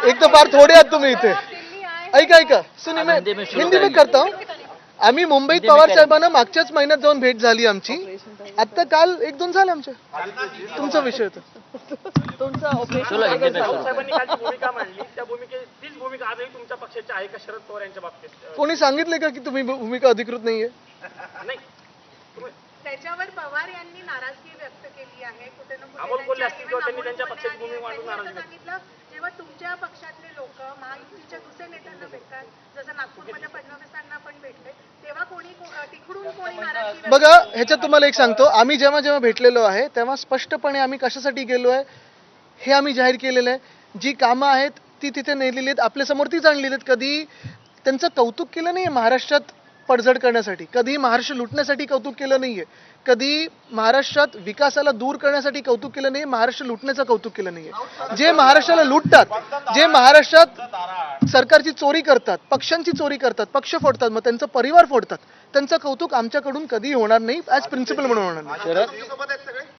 एक तर फार थोडे आहात तुम्ही इथे ऐका ऐका। सुनी मैं हिंदी में. करता हूँ। आम्ही मुंबईत पवार. साहेबांना मागच्याच महिन्यात जाऊन भेट झाली आमची. आता काल एक दोन झाले आमचे. तुमचा विषय होता. तुमचं कोणी सांगितले का की तुम्ही भूमिका अधिकृत नाहीये? त्याच्यावर पवार यांनी नाराजगी व्यक्त केली आहे. कुठे ना कुठे सांगितलं जेव्हा तुमच्या पक्षातले लोक महायुतीच्या दुसऱ्या नेत्यांना भेटतात जसं नागपूरमध्ये फडणवीसांना पण भेटले तेव्हा कोणी तिकडून कोणी नाराजगी बघा ह्याच्यात तुम्हाला एक सांगतो आम्ही जेव्हा जेव्हा भेटलेलो आहे तेव्हा स्पष्टपणे आम्ही कशासाठी गेलो आहे हे आम्ही जाहीर केलेलं आहे. जी कामं आहेत ती तिथे नेलेली आहेत आपल्यासमोर तीच आणलेली आहेत. कधी त्यांचं कौतुक केलं नाही महाराष्ट्रात पडझड करण्यासाठी. कधी महाराष्ट्र लुटण्यासाठी कौतुक केलं नाहीये. कधी महाराष्ट्रात विकासाला दूर करण्यासाठी कौतुक केलं नाही महाराष्ट्र लुटण्याचं कौतुक केलं नाहीये. जे महाराष्ट्राला लुटतात जे महाराष्ट्रात सरकारची चोरी करतात पक्षांची चोरी करतात पक्ष फोडतात मग त्यांचं परिवार फोडतात त्यांचं कौतुक आमच्याकडून कधी होणार नाही ऍज प्रिन्सिपल म्हणून होणार नाही.